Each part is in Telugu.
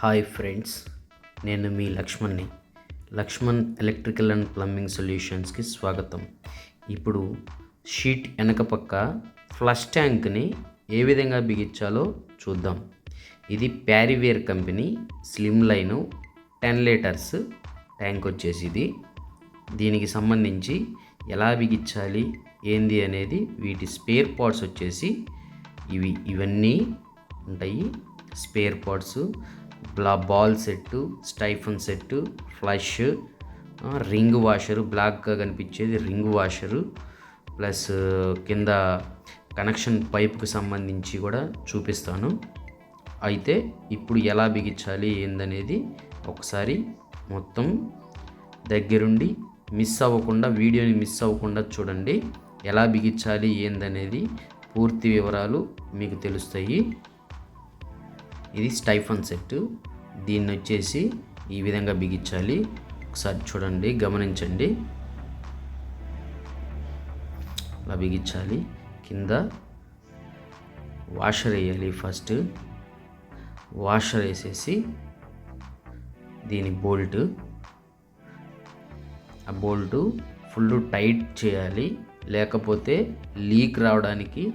హాయ్ ఫ్రెండ్స్ నేను మీ లక్ష్మణ్ని. లక్ష్మణ్ ఎలక్ట్రికల్ అండ్ ప్లంబింగ్ సొల్యూషన్స్కి స్వాగతం. ఇప్పుడు షీట్ వెనక పక్క ఫ్లష్ ట్యాంక్ని ఏ విధంగా బిగించాలో చూద్దాం. ఇది Parryware company slim line ten litres tank వచ్చేసి ఇది దీనికి సంబంధించి ఎలా బిగించాలి ఏంది అనేది వీటి స్పేర్ పార్ట్స్ వచ్చేసి ఇవి ఇవన్నీ ఉంటాయి. స్పేర్ పార్ట్స్ బ్లా బాల్ సెట్టు స్టైఫన్ సెట్టు ఫ్లష్ రింగ్ వాషరు బ్లాక్గా కనిపించేది రింగ్ వాషరు ప్లస్ కింద కనెక్షన్ పైప్కి సంబంధించి కూడా చూపిస్తాను. అయితే ఇప్పుడు ఎలా బిగించాలి ఏందనేది ఒకసారి మొత్తం దగ్గరుండి మిస్ అవ్వకుండా వీడియోని మిస్ అవ్వకుండా చూడండి. ఎలా బిగించాలి ఏందనేది పూర్తి వివరాలు మీకు తెలుస్తాయి. ఇది స్టైఫన్ సెట్. దీన్ని వచ్చేసి ఈ విధంగా బిగించాలి. ఒకసారి చూడండి గమనించండి. అలా బిగించాలి. కింద వాషర్ వేయాలి ఫస్ట్ వాషర్ వేసేసి దీని బోల్ట్ ఆ బోల్టు ఫుల్ టైట్ చేయాలి. లేకపోతే లీక్ రావడానికి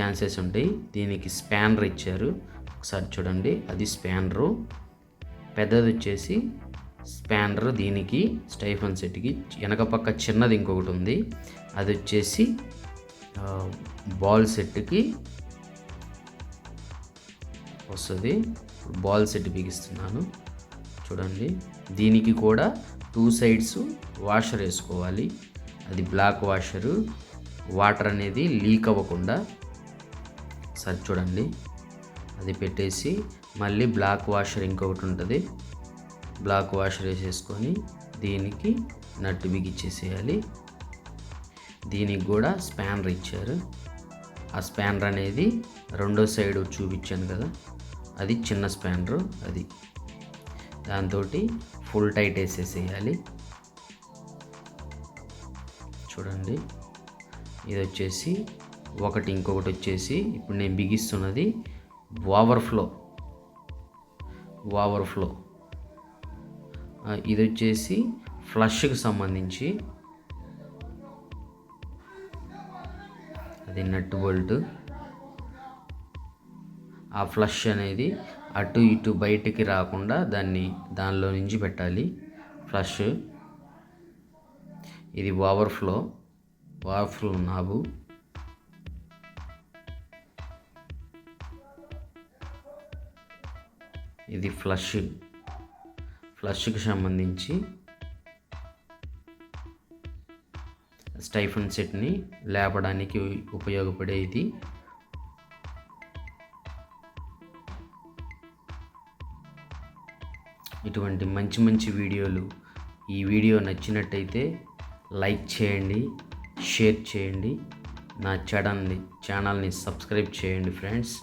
ఛాన్సెస్ ఉంటాయి. దీనికి స్పానర్ ఇచ్చారు. ఒకసారి చూడండి. అది స్పానరు. పెద్దది వచ్చేసి స్పానర్ దీనికి స్టైఫన్ సెట్కి. వెనక పక్క చిన్నది ఇంకొకటి ఉంది. అది వచ్చేసి బాల్ సెట్కి వస్తుంది. బాల్ సెట్ బిగిస్తున్నాను. చూడండి. దీనికి కూడా టూ సైడ్స్ వాషర్ వేసుకోవాలి. అది బ్లాక్ వాషరు. వాటర్ అనేది లీక్ అవ్వకుండా. సరి చూడండి. అది పెట్టేసి మళ్ళీ బ్లాక్ వాషర్ ఇంకొకటి ఉంటుంది. బ్లాక్ వాషర్ వేసేసుకొని దీనికి నట్టు బిగిచ్చేసేయాలి దీనికి కూడా స్పానర్ ఇచ్చారు. ఆ స్పానర్ అనేది రెండో సైడ్ చూపించాను కదా అది చిన్న స్పానరు అది. దాంతో ఫుల్ టైట్ వేసేసేయాలి. చూడండి ఇది వచ్చేసి ఒకటి ఇంకొకటి వచ్చేసి ఇప్పుడు నేను బిగిస్తున్నది ఓవర్ఫ్లో. ఓవర్ఫ్లో. ఇది వచ్చేసి ఫ్లష్కి సంబంధించి అది నట్ బోల్ట్. ఆ ఫ్లష్ అనేది అటు ఇటు బయటికి రాకుండా దాన్ని దానిలో నుంచి పెట్టాలి. ఫ్లష్. ఇది ఓవర్ఫ్లో. Overflow knob. ఇది ఫ్లష్ ఫ్లష్కి సంబంధించి స్టైఫన్ సెట్ని లేపడానికి ఉపయోగపడే ఇది. ఇటువంటి మంచి మంచి వీడియోలు. ఈ వీడియో నచ్చినట్టయితే లైక్ చేయండి షేర్ చేయండి. నా ఛానల్ని ఛానల్ని సబ్స్క్రైబ్ చేయండి ఫ్రెండ్స్.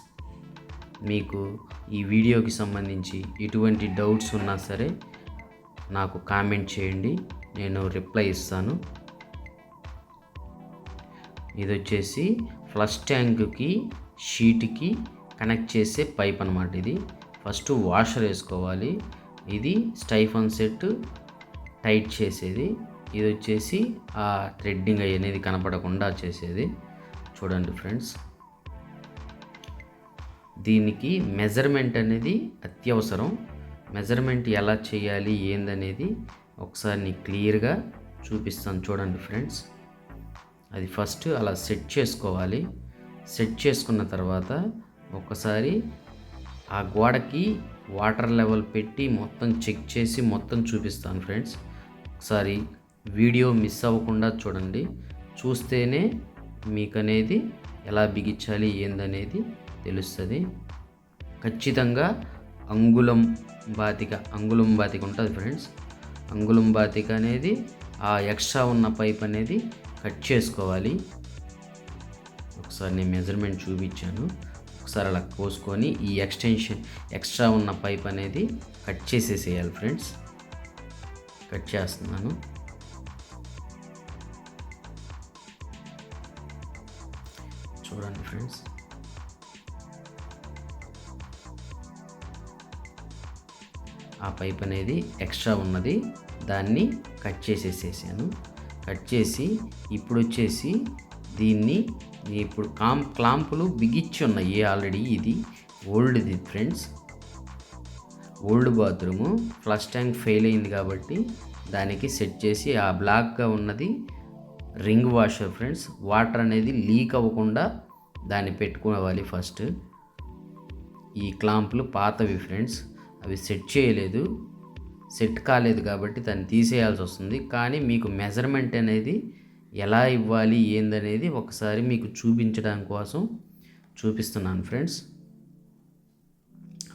మీకు ఈ వీడియోకి సంబంధించి ఎటువంటి డౌట్స్ ఉన్నా సరే నాకు కామెంట్ చేయండి. నేను రిప్లై ఇస్తాను. ఇది వచ్చేసి ఫ్లష్ ట్యాంక్కి షీట్కి కనెక్ట్ చేసే పైప్ అనమాట ఇది. ఫస్ట్ వాషర్ వేసుకోవాలి. ఇది స్టైఫన్ సెట్ టైట్ చేసేది. ఇది వచ్చేసి ఆ థ్రెడ్డింగ్ అనేది కనపడకుండా చేసేది. చూడండి ఫ్రెండ్స్. దీనికి మెజర్మెంట్ అనేది అత్యవసరం. మెజర్మెంట్ ఎలా చేయాలి ఏందనేది ఒకసారి నీకు క్లియర్గా చూపిస్తాను చూడండి ఫ్రెండ్స్. అది ఫస్ట్ అలా సెట్ చేసుకోవాలి. సెట్ చేసుకున్న తర్వాత ఒకసారి ఆ గోడకి వాటర్ లెవెల్ పెట్టి మొత్తం చెక్ చేసి మొత్తం చూపిస్తాను ఫ్రెండ్స్. ఒకసారి వీడియో మిస్ అవ్వకుండా చూడండి. చూస్తేనే మీకు అనేది ఎలా బిగించాలి ఏందనేది తెలుస్తుంది. ఖచ్చితంగా అంగుళం బాతిక అంగుళం బాతిక ఉంటుంది ఫ్రెండ్స్. అంగుళం బాతిక అనేది ఆ ఎక్స్ట్రా ఉన్న పైప్ అనేది కట్ చేసుకోవాలి. ఒకసారి నేను మెజర్మెంట్ చూపించాను. ఒకసారి అలా కోసుకొని ఈ ఎక్స్టెన్షన్ ఎక్స్ట్రా ఉన్న పైప్ అనేది కట్ చేసేసేయాలి ఫ్రెండ్స్. కట్ చేస్తున్నాను. చూడండి ఫ్రెండ్స్. ఆ పైప్ అనేది ఎక్స్ట్రా ఉన్నది. దాన్ని కట్ చేసేసేసాను. కట్ చేసి ఇప్పుడు వచ్చేసి దీన్ని ఇప్పుడు కాం క్లాంపులు బిగిచ్చి ఉన్నాయి ఆల్రెడీ ఇది. ఓల్డ్ది friends. Old bathroom. Flush tank fail అయింది కాబట్టి దానికి సెట్ చేసి ఆ బ్లాక్గా ఉన్నది రింగ్ వాషర్ ఫ్రెండ్స్. వాటర్ అనేది లీక్ అవ్వకుండా దాన్ని పెట్టుకోవాలి ఫస్ట్. ఈ క్లాంపులు పాతవి ఫ్రెండ్స్. అవి సెట్ చేయలేదు. సెట్ కాలేదు కాబట్టి దాన్ని తీసేయాల్సి వస్తుంది. కానీ మీకు మెజర్మెంట్ అనేది ఎలా ఇవ్వాలి ఏందనేది ఒకసారి మీకు చూపించడం కోసం చూపిస్తున్నాను ఫ్రెండ్స్.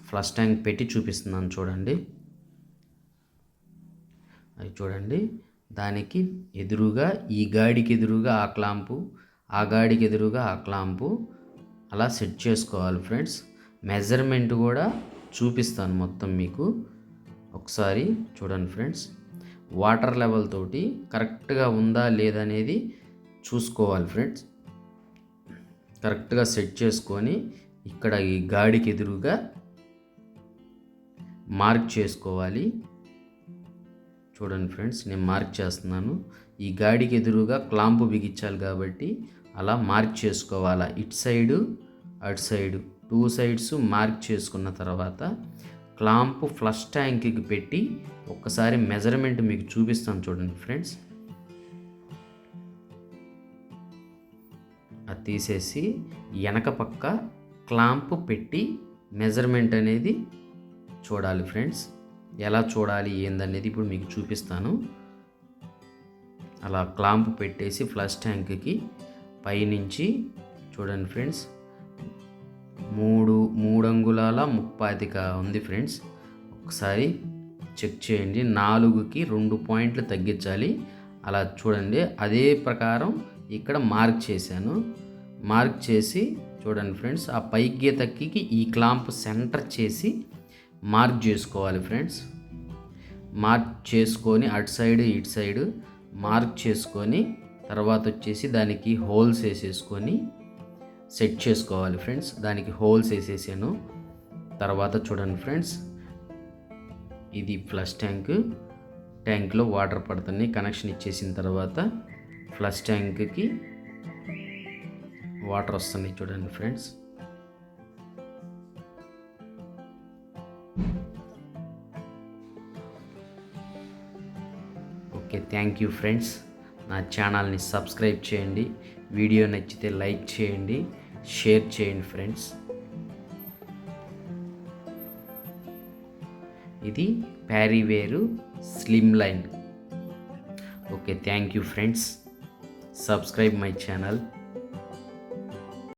ఫ్లష్ ట్యాంక్ పెట్టి చూపిస్తున్నాను చూడండి. అది చూడండి. దానికి ఎదురుగా ఈ గాడికి ఎదురుగా ఆ క్లాంపు ఆ గాడికి ఎదురుగా ఆ క్లాంపు అలా సెట్ చేసుకోవాలి ఫ్రెండ్స్. మెజర్మెంట్ కూడా చూపిస్తాను మొత్తం మీకు. ఒకసారి చూడండి ఫ్రెండ్స్. వాటర్ లెవెల్ తోటి కరెక్ట్గా ఉందా లేదా అనేది చూసుకోవాలి ఫ్రెండ్స్. కరెక్ట్గా సెట్ చేసుకొని ఇక్కడ ఈ గాడికి ఎదురుగా మార్క్ చేసుకోవాలి. చూడండి ఫ్రెండ్స్ నేను మార్క్ చేస్తున్నాను. ఈ గాడికి ఎదురుగా క్లాంపు బిగించాలి కాబట్టి అలా మార్క్ చేసుకోవాలా. ఇటు సైడు అటు సైడ్ టూ సైడ్స్ మార్క్ చేసుకున్న తర్వాత క్లాంప్ ఫ్లష్ ట్యాంక్కి పెట్టి ఒక్కసారి మెజర్మెంట్ మీకు చూపిస్తాను చూడండి ఫ్రెండ్స్. అది తీసేసి వెనక పక్క క్లాంప్ పెట్టి మెజర్మెంట్ అనేది చూడాలి ఫ్రెండ్స్. ఎలా చూడాలి ఏందనేది ఇప్పుడు మీకు చూపిస్తాను. అలా క్లాంప్ పెట్టేసి ఫ్లష్ ట్యాంక్కి పైనుంచి చూడండి ఫ్రెండ్స్. మూడు మూడు అంగుళాల ముప్పాతిక ఉంది ఫ్రెండ్స్. ఒకసారి చెక్ చేయండి. నాలుగుకి రెండు పాయింట్లు తగ్గించాలి. అలా చూడండి. అదే ప్రకారం ఇక్కడ మార్క్ చేశాను. మార్క్ చేసి చూడండి ఫ్రెండ్స్. ఆ పై గీతకి ఈ క్లాంప్ సెంటర్ చేసి మార్క్ చేసుకోవాలి ఫ్రెండ్స్. మార్క్ చేసుకొని అటు సైడ్ ఇటు సైడ్ మార్క్ చేసుకొని తర్వాత వచ్చేసి దానికి హోల్స్ వేసేసుకొని సెట్ చేసుకోవాలి ఫ్రెండ్స్. దానికి హోల్స్ వేసేసాను. తర్వాత చూడండి ఫ్రెండ్స్. ఇది ఫ్లష్ ట్యాంక్. ట్యాంక్లో వాటర్ పడుతుంది కనెక్షన్ ఇచ్చేసిన తర్వాత ఫ్లష్ ట్యాంక్కి వాటర్ వస్తుంది చూడండి friends. Okay thank you friends. నా ఛానల్ని సబ్స్క్రైబ్ చేయండి. వీడియో నచ్చితే లైక్ చేయండి. షేర్ చేయండి ఫ్రెండ్స్. ఇది Parryware slim line. Okay thank you friends. Subscribe my channel.